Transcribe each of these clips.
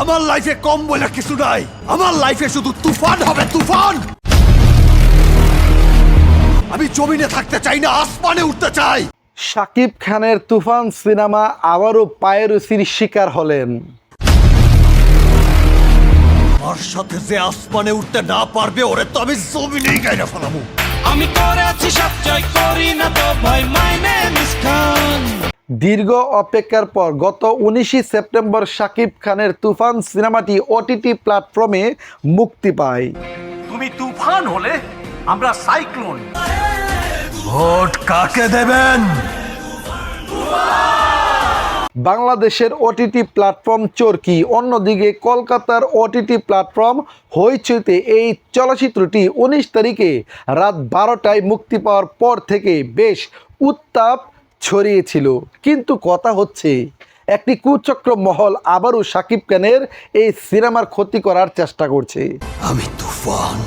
আমার লাইফে কম বলে কিছু নাই। আমার লাইফে শুধু তুফান হবে তুফান! আমি জমিনে থাকতে চাই না আসমানে উঠতে চাই। শাকিব খানের তুফান সিনেমা আবারও পায়ের পায়েরুসির শিকার হলেন। আমার সাথে যে আসমানে উঠতে না পারবে ওরে তো আমি জমিনেই গাইনা ফেলাবো। আমি করেছি সব জয় করি না তো ভয় মাই নেম খান। দীর্ঘ অপেক্ষার পর গত উনিশে সেপ্টেম্বর শাকিব খানের তুফান সিনেমাটি ওটিটি প্ল্যাটফর্মে মুক্তি পায়। তুমি তুফান হলে আমরা সাইক্লোন। ভোট কাকে দেবেন? বাংলাদেশের ওটিটি প্ল্যাটফর্ম চরকি অন্যদিকে কলকাতার ওটিটি প্ল্যাটফর্ম হইচইতে এই চলচ্চিত্রটি উনিশ তারিখে রাত বারোটায় মুক্তি পাওয়ার পর থেকে বেশ উত্তাপ ছড়িয়েছিল। কিন্তু কথা হচ্ছে একটি কুচক্র মহল আবারও সাকিব খানের এই সিনেমার ক্ষতি করার চেষ্টা করছে। আমি তুফান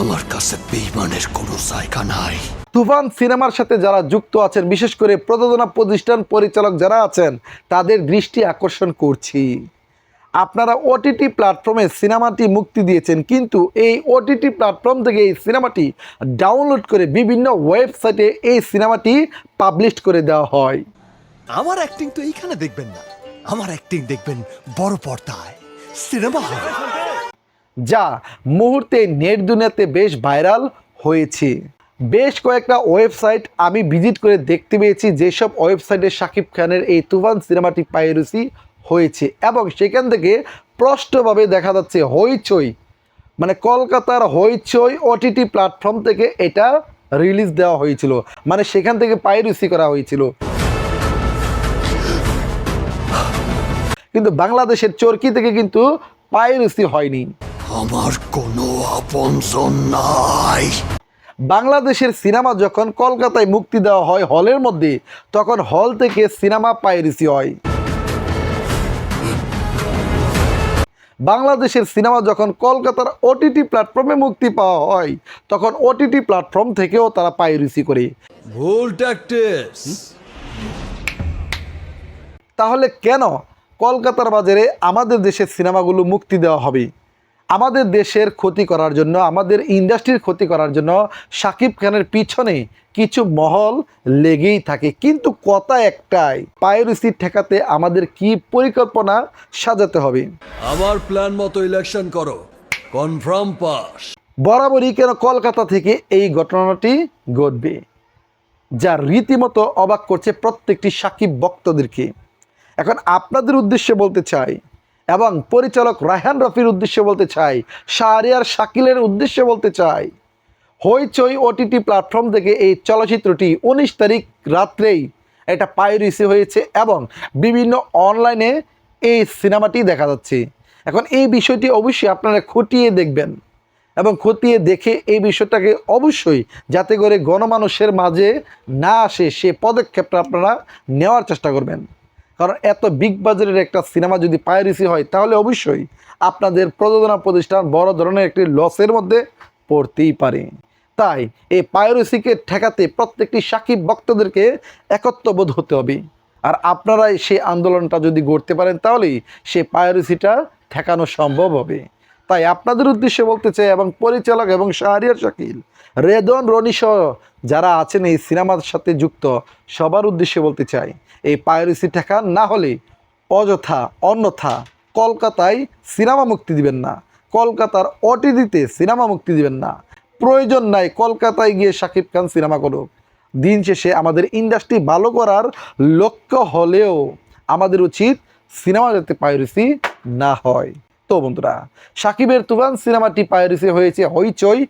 আমার কাছে বেইমানের কোনো জায়গা নাই। তুফান সিনেমার সাথে যারা যুক্ত আছেন বিশেষ করে প্রযোজনা প্রতিষ্ঠান পরিচালক যারা আছেন তাদের দৃষ্টি আকর্ষণ করছি। আপনারা ওটিটি প্ল্যাটফর্মে সিনেমাটি মুক্তি দিয়েছেন কিন্তু এই ওটিটি প্ল্যাটফর্ম থেকে এই সিনেমাটি ডাউনলোড করে বিভিন্ন ওয়েবসাইটে এই সিনেমাটি পাবলিশ করে দেওয়া হয়। আমার অ্যাক্টিং তো এইখানে দেখবেন না। আমার অ্যাক্টিং দেখবেন বড় পর্দায়। সিনেমা হলে। যা মুহূর্তে নেট দুনিয়াতে বেশ ভাইরাল হয়েছে। বেশ কয়েকটা ওয়েবসাইট আমি ভিজিট করে দেখতে পেয়েছি যেসব ওয়েবসাইটে শাকিব খানের এই তুফান সিনেমাটি পাইরেসি হয়েছে এবং সেখান থেকে স্পষ্টভাবে দেখা যাচ্ছে হইচই মানে কলকাতার হইচই ওটিটি প্ল্যাটফর্ম থেকে এটা রিলিজ দেওয়া হয়েছিল মানে সেখান থেকে পাইরেসি করা হয়েছিল। কিন্তু বাংলাদেশের চরকি থেকে কিন্তু পাইরেসি হয়নি। আমার কোনো আপনজন নাই। বাংলাদেশের সিনেমা যখন কলকাতায় মুক্তি দেওয়া হয় হলের মধ্যে তখন হল থেকে সিনেমা পাইরেসি হয়। বাংলাদেশের সিনেমা যখন কলকাতার ওটিটি প্ল্যাটফর্মে মুক্তি পাওয়া হয় তখন ওটিটি প্ল্যাটফর্ম থেকেও তারা পাইরেসি করে। ভুল ট্যাকটিক্স তাহলে কেন কলকাতার বাজারে আমাদের দেশের সিনেমাগুলো মুক্তি দেওয়া হবে? আমাদের দেশের ক্ষতি করার জন্য আমাদের ইন্ডাস্ট্রির ক্ষতি করার জন্য সাকিব খানের পিছনে কিছু মহল লেগেই থাকে। কিন্তু কথা একটাই পাইরেসি ঠেকাতে আমাদের কি পরিকল্পনা সাজাতে হবে? আমার প্ল্যান মতো ইলেকশন করো। কনফার্ম পাস বরাবরই কেন কলকাতা থেকে এই ঘটনাটি ঘটবে? যা রীতিমতো অবাক করছে প্রত্যেকটি সাকিব ভক্তদেরকে। এখন আপনাদের উদ্দেশ্যে বলতে চাই এবং পরিচালক রায়হান রফির উদ্দেশ্যে বলতে চাই, শাহরিয়ার শাকিলের উদ্দেশ্যে বলতে চাই, হইচই ওটিটি প্ল্যাটফর্ম থেকে এই চলচ্চিত্রটি উনিশ তারিখ রাত্রেই এটা পাইরেসি হয়েছে এবং বিভিন্ন অনলাইনে এই সিনেমাটি দেখা যাচ্ছে। এখন এই বিষয়টি অবশ্যই আপনারা খতিয়ে দেখবেন এবং খতিয়ে দেখে এই বিষয়টাকে অবশ্যই যাতে করে গণমানুষের মাঝে না আসে সে পদক্ষেপটা আপনারা নেওয়ার চেষ্টা করবেন। কারণ এত বিগ বাজারের একটা সিনেমা যদি পাইরেসি হয়, তাহলে অবশ্যই আপনাদের প্রযোজনা প্রতিষ্ঠান বড় ধরনের একটি লসের মধ্যে পড়তেই পারে। তাই এই পাইরেসিকে ঠেকাতে প্রত্যেকটি সাকিব ভক্তদেরকে একত্রবোধ হতে হবে। আর আপনারাই সেই আন্দোলনটা যদি গড়তে পারেন, তাহলেই সে পাইরেসিটা ঠেকানো সম্ভব হবে। তাই আপনাদের উদ্দেশ্যে বলতে চাই, এবং পরিচালক এবং শাহরিয়ার শাকিল, রেদন রনি সহ যারা আছেন এই সিনেমার সাথে যুক্ত, সবার উদ্দেশ্যে বলতে চাই, এই পাইরেসি ঠেকা না হলে অযথা, অন্যথা কলকাতায় সিনেমা মুক্তি দিবেন না। কলকাতার ওটিডিতে সিনেমা মুক্তি দিবেন না। প্রয়োজন নাই, কলকাতায় গিয়ে শাকিব খান সিনেমা করুক। দিন শেষে আমাদের ইন্ডাস্ট্রি ভালো করার লক্ষ্য হলেও আমাদের উচিত সিনেমা যাতে পাইরেসি না হয়। তো বন্ধুরা, সাকিবের তুফান সিনেমাটি পাইরেসি হয়েছে হইচই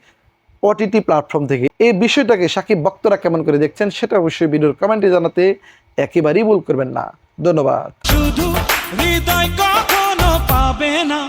ওটিটি প্ল্যাটফর্ম থেকে। এই বিষয়টাকে সাকিব ভক্তরা কেমন করে দেখছেন সেটা অবশ্যই ভিডিওর কমেন্টে জানাতে একেবারেই ভুল করবেন না। ধন্যবাদ। পাবে না।